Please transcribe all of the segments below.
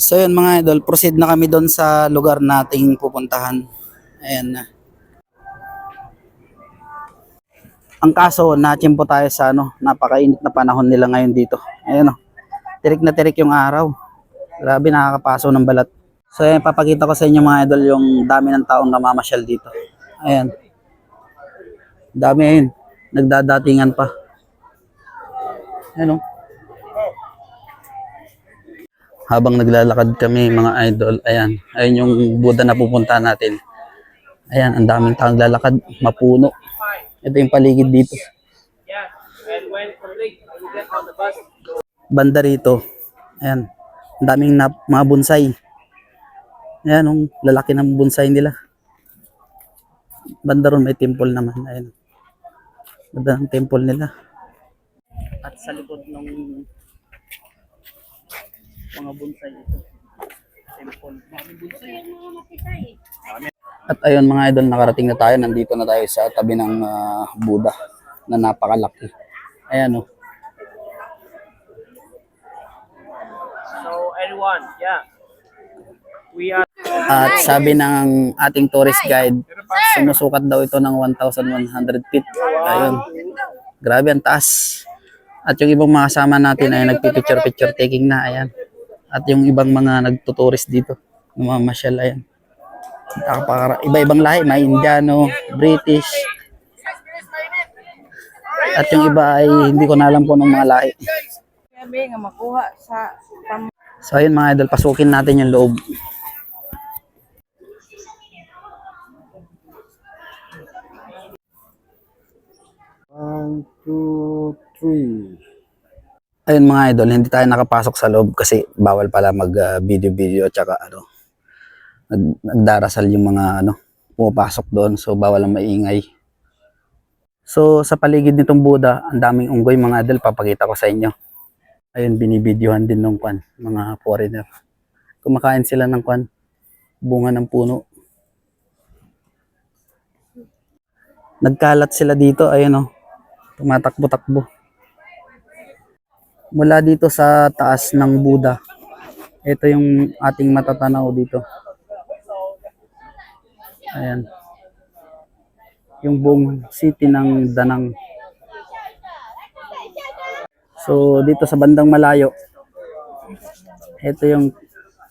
So yun mga idol, proceed na kami doon sa lugar nating pupuntahan. Ayan na. Ang kaso, nachimpo tayo sa ano, napakainit na panahon nila ngayon dito. Ayan o. Tirik na tirik yung araw. Grabe, nakakapaso ng balat. So ayan, papakita ko sa inyo mga idol yung dami ng taong namamasyal dito. Ayan. Dami ayun. Nagdadatingan pa. Ayan o. habang naglalakad kami mga idol, ayan, ayan yung Buddha na pupunta natin. Ayan, ang daming taong lalakad, mapuno. Ito yung paligid dito. Banda rito. Ayan, ang daming na, mga bonsai. Ayan, yung lalaki ng bonsai nila. Banda ron may temple naman. Ayan. Banda ng temple nila. At sa likod ng mga bonsai ito. Temple. Mga bonsai. At ayun mga idol, nakarating na tayo. Nandito na tayo sa tabi ng ah, Buddha na napakalaki. Ayan oh. So anyone, yeah. We are At sabi ng ating tourist guide, sumusukat daw ito ng 1,100 feet. Ayun. Grabe ang taas. At yung ibang mga kasama natin ay nagpipicture-picture taking na. Ayan. At yung ibang mga nagtuturist dito, namamasyal. Ayan. Iba-ibang lahi. May Indiano, British. At yung iba ay hindi ko na alam po ng mga lahi. Nga makuha sa So ayun mga idol, pasukin natin yung loob. One, two, three. Ayun mga idol, hindi tayo nakapasok sa loob kasi bawal pala mag uh, at saka ano, nag- nagdarasal yung mga ano, pumapasok doon so bawal ang maingay. So sa paligid nitong Buddha, ang daming unggoy mga idol, papakita ko sa inyo. Ayun, binibidyohan din ng kwan, mga foreigner. Kumakain sila ng kwan, bunga ng puno. Nagkalat sila dito, ayun oh, tumatakbo-takbo mula dito sa taas ng Buddha. Ito yung ating matatanaw dito. Ayan. Yung buong city ng Danang. So, dito sa bandang malayo, ito yung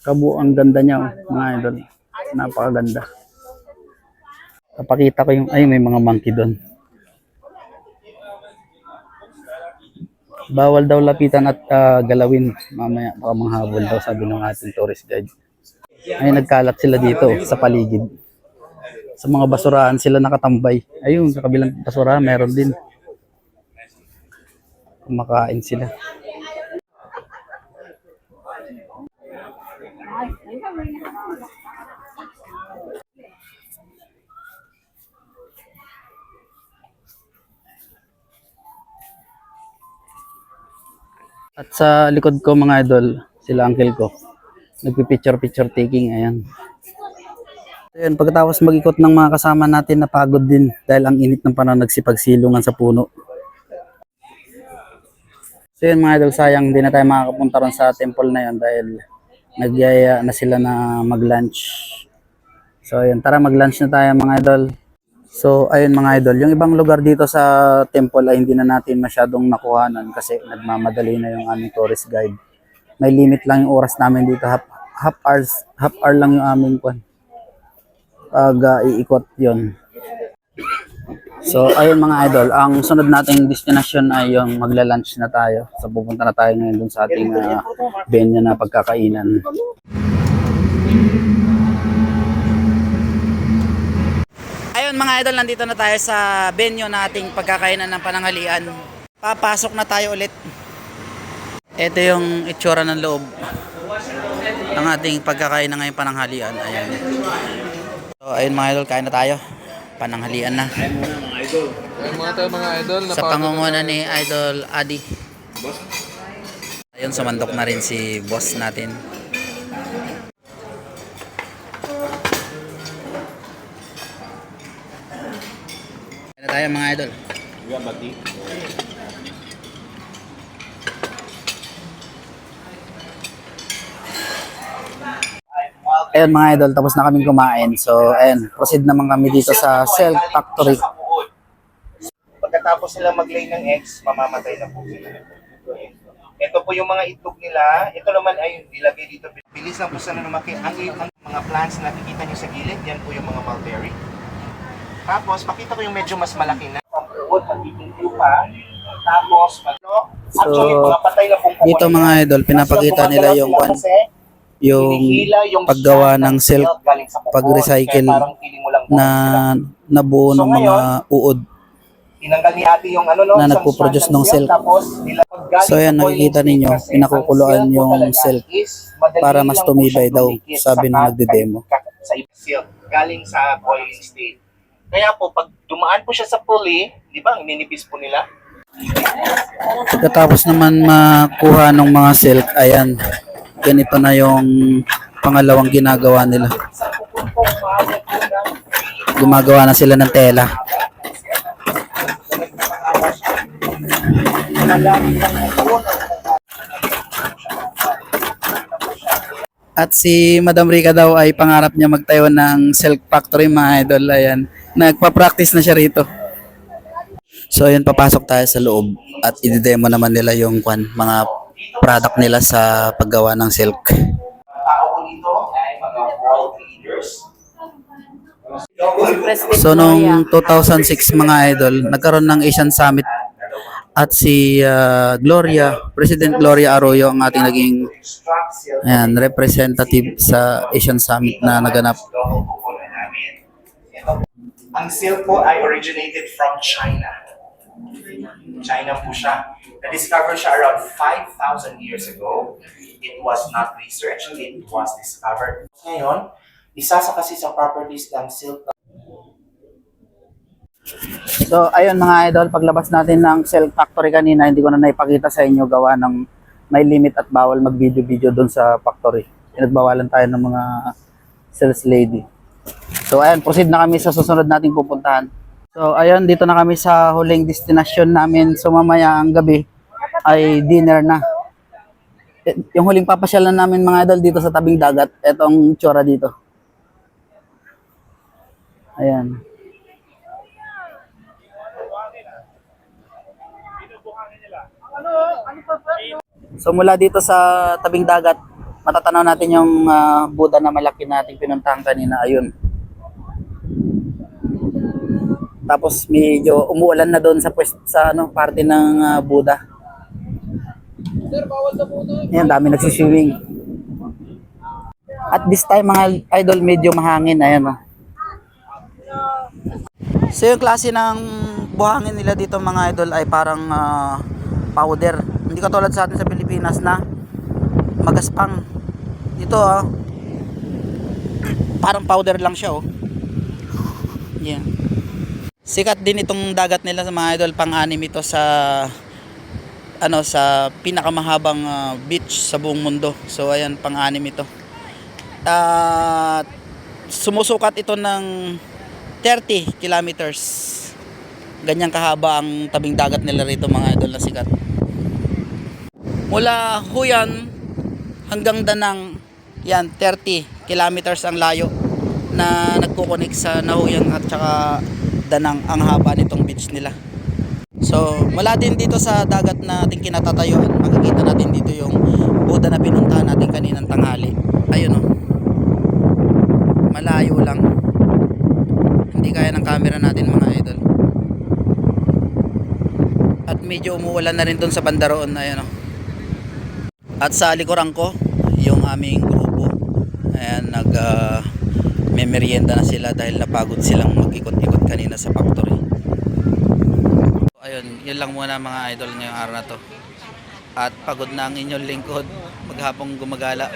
kabuang ganda niya, oh, mga idol. Napakaganda. Papakita ko yung, ay, may mga monkey doon. Bawal daw lapitan at ah, galawin mamaya baka manghabol daw sabi ng ating tourist guide. Ay nagkalat sila dito sa paligid. Sa mga basurahan sila nakatambay. Ayun sa kabilang basurahan meron din. Kumakain sila At sa likod ko mga idol, sila uncle ko. Nagpi-picture-picture taking, ayan. Ayun, pagkatapos mag-ikot ng mga kasama natin, napagod din dahil ang init ng panahon nagsipagsilungan sa puno. So yun mga idol, sayang hindi na tayo makakapunta ron sa temple na yun dahil nagyaya na sila na mag-lunch. So yun, tara mag-lunch na tayo mga idol. So, ayun mga idol, yung ibang lugar dito sa temple ay hindi na natin masyadong nakuhanan kasi nagmamadali na yung aming tourist guide. May limit lang yung oras namin dito, half, half hours, half hour lang yung aming kwan. Pag ah, iikot yon. So, ayun mga idol, ang sunod nating destination ay yung magla-lunch na tayo. So, pupunta na tayo ngayon dun sa ating ah, venue na pagkakainan. Ayun mga idol, nandito na tayo sa venue nating pagkakainan ng pananghalian. Papasok na tayo ulit. Ito yung itsura ng loob ng ating pagkakainan ngayong pananghalian. Ayan. So ayun mga idol, kain na tayo. Pananghalian na. Mga tayo mga idol, Sa pangunguna ni Idol Adi. Ayun, sumandok na rin si boss natin. Tayo mga idol. ayun mga idol, tapos na kaming kumain. So, ayun, proceed naman kami dito sa Silk Factory. Pagkatapos nila mag-lay ng eggs, mamamatay na po sila. Ito po yung mga itlog nila. Ito naman ay nilagay dito. Bilis lang po sana lumaki. Ang, ang mga plants na nakikita nyo sa gilid, yan po yung mga mulberry. Tapos, pakita ko yung medyo mas malaki na. Uod, magiging lupa. Tapos, ano, actually, mga patay na pong Dito mga idol, pinapakita nila yung kwan, yung paggawa ng silk, pag-recycle na nabuo ng mga uod. Tinanggal ni ate yung ano no, Na nagpo-produce ng silk. Tapos, So, ayan, nakikita ninyo, po yung silk para mas tumibay daw, sabi cut nagde-demo. Sa silk, galing sa boiling state. Kaya po, pag dumaan po siya sa pulley, di ba, ang ninipis po nila, Pagkatapos naman makuha ng mga silk, ayan, ganito na yung pangalawang ginagawa nila. Gumagawa na sila ng tela. At si Madam Rica daw ay pangarap niya magtayo ng silk factory mga idol. Ayan, nagpa-practice na siya rito. So ayun, papasok tayo sa loob at i-demo naman nila yung kwan, mga product nila sa paggawa ng silk. tao po dito ay mga world leaders. President So nung 2006 mga idol, nagkaroon ng Asian Summit at si ah, Gloria, President Gloria Arroyo ang ating naging ayan, representative sa Asian Summit na naganap. Ang silk po ay originated from China. China po siya. Na-discover siya around 5,000 years ago. It was not researched, it was discovered. Ngayon, isa sa kasi sa properties ng silk So ayun mga idol, paglabas natin ng silk factory kanina, hindi ko na naipakita sa inyo gawa ng may limit at bawal mag-video-video doon sa factory. Pinagbawalan tayo ng mga sales lady. So ayun, proceed na kami sa susunod nating pupuntahan. So ayun, dito na kami sa huling destination namin. So mamaya ang gabi ay dinner na. Eh, Yung huling papasyalan namin mga idol dito sa tabing dagat, etong tsura dito. Ayan. So mula dito sa tabing dagat, matatanaw natin yung ah, Buddha na malaki nating pinuntahan kanina. Ayun. Tapos medyo umuulan na doon sa pwest, sa ano, parte ng ah, Buddha. Ayan, dami nagsiswimming. At this time mga idol, medyo mahangin. Ayan oh. So yung klase ng buhangin nila dito mga idol ay parang ah, powder. Hindi katulad sa atin sa Pilipinas na magaspang. Dito ah, parang powder lang siya oh. Yeah. Sikat din itong dagat nila sa mga idol pang-anim ito sa ano sa pinakamahabang ah, beach sa buong mundo. So ayan pang-anim ito. At sumusukat ito ng 30 kilometers. Ganyang kahaba ang tabing dagat nila rito mga idol na sikat. Mula Huyan hanggang Danang, yan 30 kilometers ang layo na nagkukonek sa Nahuyan at saka Danang ang haba nitong beach nila. So, mula din dito sa dagat na ating kinatatayuan, makikita natin dito yung Buddha na pinuntahan natin kaninang tanghali. Ayun oh. Malayo lang. Hindi kaya ng camera natin mga idol. Medyo umuulan na rin doon sa bandaroon. Ayun oh. At sa likuran ko, yung aming grupo. Ayan, nag ah, may merienda na sila dahil napagod silang mag-ikot-ikot kanina sa factory. Ayun, yun lang muna mga idol ngayong araw na to. At pagod na ang inyong lingkod, maghapong gumagala.